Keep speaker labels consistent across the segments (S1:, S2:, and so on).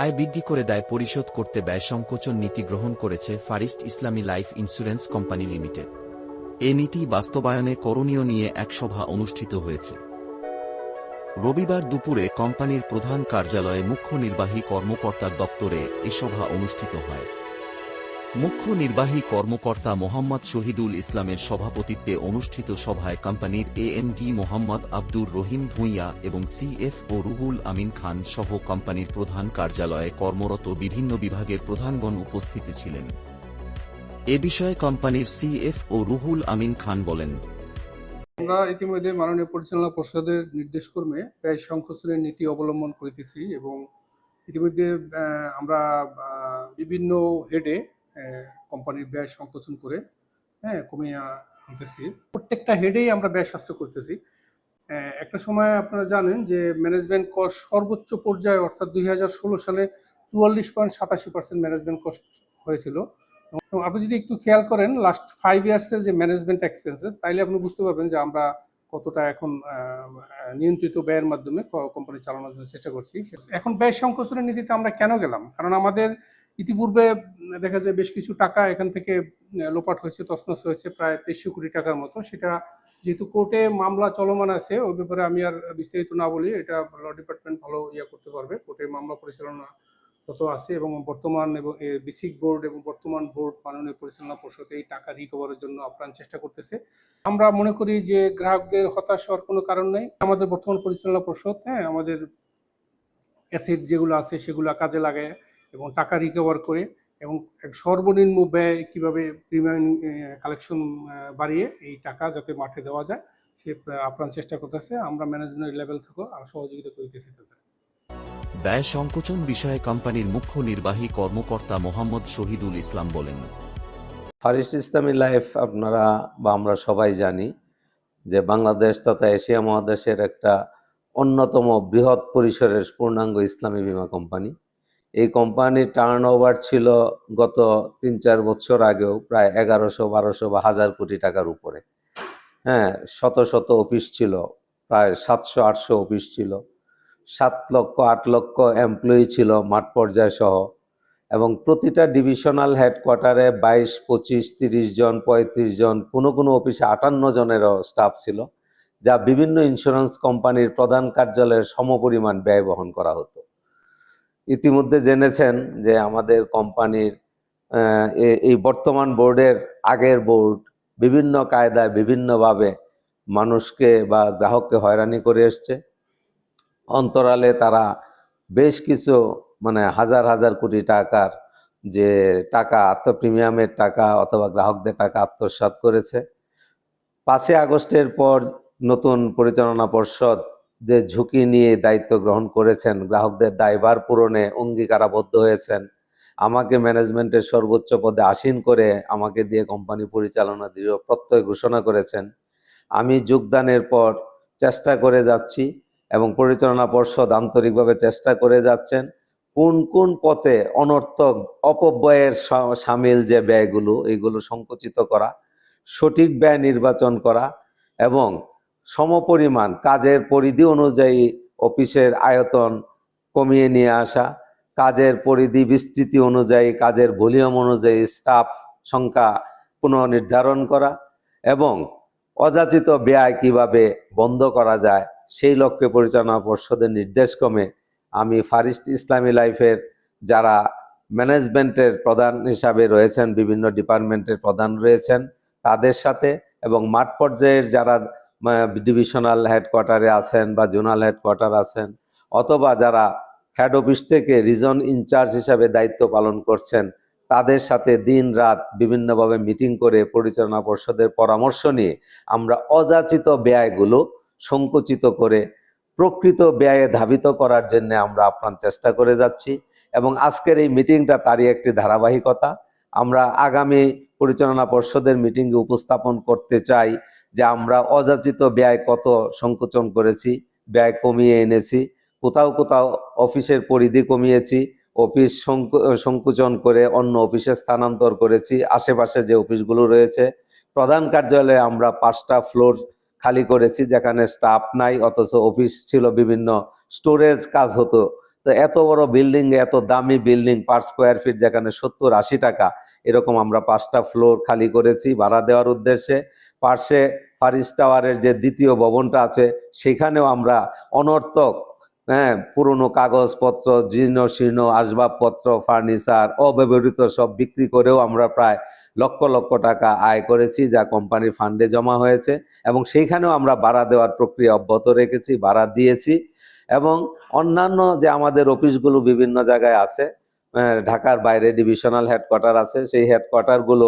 S1: আয় বৃদ্ধি করে দায় পরিশোধ করতে ব্যয় সংকোচন নীতি গ্রহণ করেছে Fareast Islami life insurance company limited এ নীতি বাস্তবায়নে করণীয় নিয়ে এক সভা অনুষ্ঠিত হয়েছে রবিবার দুপুরে কোম্পানির প্রধান কার্যালয়ে মুখ্য নির্বাহী কর্মকর্তার দপ্তরে এ সভা অনুষ্ঠিত হয় মুখ্য নির্বাহী কর্মকর্তা মোহাম্মদ শহীদুল ইসলামের সভাপতিত্বে অনুষ্ঠিত সভায় কোম্পানির এএমডি মোহাম্মদ আব্দুর রহিম ভূঁইয়া এবং সিএফও রুহুল আমিন খান সহ কোম্পানির প্রধান কার্যালয়ে কর্মরত বিভিন্ন বিভাগের প্রধানগণ উপস্থিত ছিলেন এ বিষয়ে কোম্পানির সিএফও রুহুল আমিন খান বলেন
S2: আমরা ইতিমধ্যে মাননীয় পরিচালনা পরিষদের কর্মে ব্যয় সংকোচনের নীতি অবলম্বন করিতেছি এবং ইতিমধ্যে আমরা বিভিন্ন হেডে কোম্পানির ব্যয় সংকোচন করে হ্যাঁ কমিয়ে আনতেছি প্রত্যেকটা হেডেই আমরা ব্যয় স্বাস্থ্য করতেছি একটা সময় আপনারা জানেন যে ম্যানেজমেন্ট কস্ট সর্বোচ্চ পর্যায়ে অর্থাৎ দুই সালে চুয়াল্লিশ পয়েন্ট সাতাশি পার্সেন্ট ম্যানেজমেন্ট কস্ট হয়েছিল আপনি যদি একটু খেয়াল করেন লাস্ট ফাইভ ইয়ার্সের যে ম্যানেজমেন্ট এক্সপেন্সেস তাইলে আপনি বুঝতে পারবেন যে আমরা কতটা এখন নিয়ন্ত্রিত ব্যয়ের মাধ্যমে কোম্পানি চালানোর জন্য চেষ্টা করছি এখন ব্যয় সংকোচনের নীতিতে আমরা কেন গেলাম কারণ আমাদের ইতিপূর্বে দেখা যায় বেশ কিছু টাকা এখান থেকে লোপাট হয়েছে তছনছ হয়েছে প্রায় তেইশশো কোটি টাকার মতো সেটা যেহেতু কোর্টে মামলা চলমান আছে ওই ব্যাপারে আমি আর বিস্তারিত না বলি এটা ল ডিপার্টমেন্ট ভালো ইয়ে করতে পারবে কোর্টে মামলা পরিচালনা কত আছে এবং বর্তমান এবং বেসিক বোর্ড এবং বর্তমান বোর্ড মাননীয় পরিচালনা পর্ষদ এই টাকা রিকভারের জন্য আপ্রাণ চেষ্টা করতেছে আমরা মনে করি যে গ্রাহকদের হতাশ হওয়ার কোনো কারণ নেই আমাদের বর্তমান পরিচালনা পর্ষদ হ্যাঁ আমাদের অ্যাসেট যেগুলো আছে সেগুলো কাজে লাগায় এবং টাকা রিকভার করে এবং সর্বনিম্ন ব্যয় কীভাবে প্রিমিয়াম কালেকশন বাড়িয়ে এই টাকা যাতে মাঠে দেওয়া যায় সে আপ্রাণ চেষ্টা করতেছে আমরা ম্যানেজমেন্ট লেভেল থেকেও সহযোগিতা করতেছি তাদের
S1: ব্যয় সংকোচন বিষয়ে কোম্পানির মুখ্য নির্বাহী কর্মকর্তা মোহাম্মদ শহীদুল ইসলাম বলেন
S3: ফারিস্ট ইসলামী লাইফ আপনারা বা আমরা সবাই জানি যে বাংলাদেশ তথা এশিয়া মহাদেশের একটা অন্যতম বৃহৎ পরিসরের পূর্ণাঙ্গ ইসলামী বীমা কোম্পানি এই কোম্পানির টার্ন ওভার ছিল গত তিন চার বছর আগেও প্রায় এগারোশো বারোশো বা হাজার কোটি টাকার উপরে হ্যাঁ শত শত অফিস ছিল প্রায় সাতশো আটশো অফিস ছিল সাত লক্ষ আট লক্ষ এমপ্লয়ি ছিল মাঠ পর্যায় সহ এবং প্রতিটা ডিভিশনাল হেডকোয়ার্টারে বাইশ পঁচিশ তিরিশ জন পঁয়ত্রিশ জন কোনো কোনো অফিসে আটান্ন জনেরও স্টাফ ছিল যা বিভিন্ন ইন্স্যুরেন্স কোম্পানির প্রধান কার্যালয়ে সমপরিমাণ ব্যয় বহন করা হতো ইতিমধ্যে জেনেছেন যে আমাদের কোম্পানির এই বর্তমান বোর্ডের আগের বোর্ড বিভিন্ন কায়দায় বিভিন্নভাবে মানুষকে বা গ্রাহককে হয়রানি করে এসছে অন্তরালে তারা বেশ কিছু মানে হাজার হাজার কোটি টাকার যে টাকা আত্ম প্রিমিয়ামের টাকা অথবা গ্রাহকদের টাকা আত্মসাত করেছে পাঁচই আগস্টের পর নতুন পরিচালনা পর্ষদ যে ঝুঁকি নিয়ে দায়িত্ব গ্রহণ করেছেন গ্রাহকদের দায়ভার পূরণে অঙ্গীকারাবদ্ধ হয়েছেন আমাকে ম্যানেজমেন্টের সর্বোচ্চ পদে আসীন করে আমাকে দিয়ে কোম্পানি পরিচালনা দৃঢ় প্রত্যয় ঘোষণা করেছেন আমি যোগদানের পর চেষ্টা করে যাচ্ছি এবং পরিচালনা পর্ষদ আন্তরিকভাবে চেষ্টা করে যাচ্ছেন কোন কোন পথে অনর্থক অপব্যয়ের সামিল যে ব্যয়গুলো এগুলো সংকুচিত করা সঠিক ব্যয় নির্বাচন করা এবং সমপরিমাণ কাজের পরিধি অনুযায়ী অফিসের আয়তন কমিয়ে নিয়ে আসা কাজের পরিধি বিস্তৃতি অনুযায়ী কাজের ভলিউম অনুযায়ী স্টাফ সংখ্যা পুনর্নির্ধারণ করা এবং অযাচিত ব্যয় কিভাবে বন্ধ করা যায় সেই লক্ষ্যে পরিচালনা পর্ষদের নির্দেশক্রমে আমি ফারিস্ট ইসলামী লাইফের যারা ম্যানেজমেন্টের প্রধান হিসাবে রয়েছেন বিভিন্ন ডিপার্টমেন্টের প্রধান রয়েছেন তাদের সাথে এবং মাঠ পর্যায়ের যারা ডিভিশনাল হেডকোয়ার্টারে আছেন বা জোনাল হেডকোয়ার্টার আছেন অথবা যারা হেড অফিস থেকে রিজন ইনচার্জ হিসাবে দায়িত্ব পালন করছেন তাদের সাথে দিন রাত বিভিন্নভাবে মিটিং করে পরিচালনা পর্ষদের পরামর্শ নিয়ে আমরা অযাচিত ব্যয়গুলো সংকুচিত করে প্রকৃত ব্যয়ে ধাবিত করার জন্য আমরা আপ্রাণ চেষ্টা করে যাচ্ছি এবং আজকের এই মিটিংটা তারই একটি ধারাবাহিকতা আমরা আগামী পরিচালনা পর্ষদের মিটিংয়ে উপস্থাপন করতে চাই যে আমরা অযাচিত ব্যয় কত সংকোচন করেছি ব্যয় কমিয়ে এনেছি কোথাও কোথাও অফিসের পরিধি কমিয়েছি অফিস সংকুচন করে অন্য অফিসে স্থানান্তর করেছি আশেপাশে যে অফিসগুলো রয়েছে প্রধান কার্যালয়ে আমরা পাঁচটা ফ্লোর খালি করেছি যেখানে স্টাফ নাই অথচ অফিস ছিল বিভিন্ন স্টোরেজ কাজ হতো তো এত বড় বিল্ডিং এত দামি বিল্ডিং পার স্কোয়ার ফিট যেখানে সত্তর আশি টাকা এরকম আমরা পাঁচটা ফ্লোর খালি করেছি ভাড়া দেওয়ার উদ্দেশ্যে পার্শ্বে ফারিস টাওয়ারের যে দ্বিতীয় ভবনটা আছে সেখানেও আমরা অনর্থক হ্যাঁ পুরনো কাগজপত্র জীর্ণ শীর্ণ আসবাবপত্র ফার্নিচার অব্যবহৃত সব বিক্রি করেও আমরা প্রায় লক্ষ লক্ষ টাকা আয় করেছি যা কোম্পানির ফান্ডে জমা হয়েছে এবং সেইখানেও আমরা ভাড়া দেওয়ার প্রক্রিয়া অব্যাহত রেখেছি ভাড়া দিয়েছি এবং অন্যান্য যে আমাদের অফিসগুলো বিভিন্ন জায়গায় আছে ঢাকার বাইরে ডিভিশনাল হেডকোয়ার্টার আছে সেই হেডকোয়ার্টারগুলো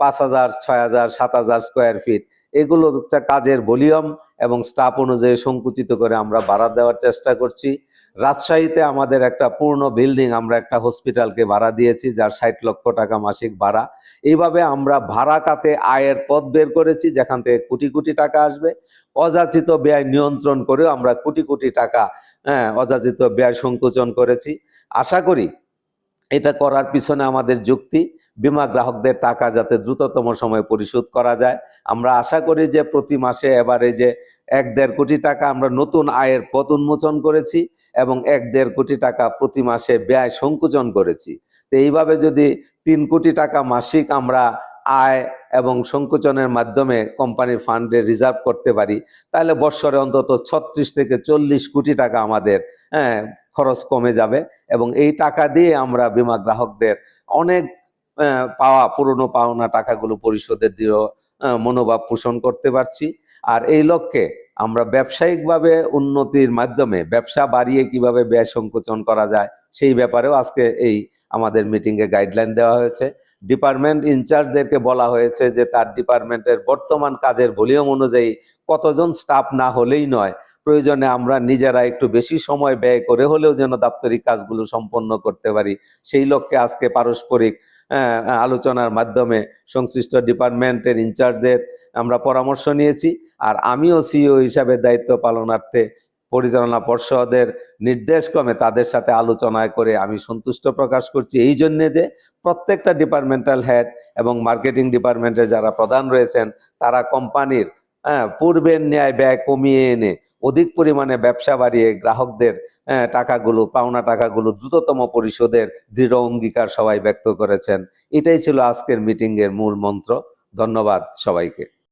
S3: পাঁচ হাজার ছয় হাজার সাত হাজার স্কোয়ার ফিট এগুলো হচ্ছে কাজের ভলিউম এবং স্টাফ অনুযায়ী সংকুচিত করে আমরা বাড়া দেওয়ার চেষ্টা করছি রাজশাহীতে আমাদের একটা পূর্ণ বিল্ডিং আমরা একটা হসপিটালকে ভাড়া দিয়েছি যার ষাট লক্ষ টাকা মাসিক ভাড়া এইভাবে আমরা ভাড়া কাতে আয়ের পথ বের করেছি যেখান থেকে কোটি কোটি টাকা আসবে অযাচিত ব্যয় নিয়ন্ত্রণ করেও আমরা কোটি কোটি টাকা হ্যাঁ অযাচিত ব্যয় সংকোচন করেছি আশা করি এটা করার পিছনে আমাদের যুক্তি বিমা গ্রাহকদের টাকা যাতে দ্রুততম সময়ে পরিশোধ করা যায় আমরা আশা করি যে প্রতি মাসে এবারে যে এক দেড় কোটি টাকা আমরা নতুন আয়ের পথ উন্মোচন করেছি এবং এক দেড় কোটি টাকা প্রতি মাসে ব্যয় সংকুচন করেছি তো এইভাবে যদি তিন কোটি টাকা মাসিক আমরা আয় এবং সংকোচনের মাধ্যমে কোম্পানির ফান্ডে রিজার্ভ করতে পারি তাহলে বৎসরে অন্তত ছত্রিশ থেকে চল্লিশ কোটি টাকা আমাদের হ্যাঁ খরচ কমে যাবে এবং এই টাকা দিয়ে আমরা বিমা গ্রাহকদের অনেক পাওয়া পুরনো পাওনা টাকাগুলো পরিশোধের দৃঢ় মনোভাব পোষণ করতে পারছি আর এই লক্ষ্যে আমরা ব্যবসায়িকভাবে উন্নতির মাধ্যমে ব্যবসা বাড়িয়ে কিভাবে ব্যয় সংকোচন করা যায় সেই ব্যাপারেও আজকে এই আমাদের মিটিংয়ে গাইডলাইন দেওয়া হয়েছে ডিপার্টমেন্ট ইনচার্জদেরকে বলা হয়েছে যে তার ডিপার্টমেন্টের বর্তমান কাজের ভলিউম অনুযায়ী কতজন স্টাফ না হলেই নয় প্রয়োজনে আমরা নিজেরা একটু বেশি সময় ব্যয় করে হলেও যেন দাপ্তরিক কাজগুলো সম্পন্ন করতে পারি সেই লক্ষ্যে আজকে পারস্পরিক আলোচনার মাধ্যমে সংশ্লিষ্ট ডিপার্টমেন্টের ইনচার্জদের আমরা পরামর্শ নিয়েছি আর আমিও সিইও হিসাবে দায়িত্ব পালনার্থে পরিচালনা পর্ষদের নির্দেশক্রমে তাদের সাথে আলোচনায় করে আমি সন্তুষ্ট প্রকাশ করছি এই জন্যে যে প্রত্যেকটা ডিপার্টমেন্টাল হেড এবং মার্কেটিং ডিপার্টমেন্টের যারা প্রধান রয়েছেন তারা কোম্পানির হ্যাঁ পূর্বের ন্যায় ব্যয় কমিয়ে এনে অধিক পরিমাণে ব্যবসা বাড়িয়ে গ্রাহকদের টাকাগুলো পাওনা টাকাগুলো দ্রুততম পরিশোধের দৃঢ় অঙ্গীকার সবাই ব্যক্ত করেছেন এটাই ছিল আজকের মিটিংয়ের মূল মন্ত্র ধন্যবাদ সবাইকে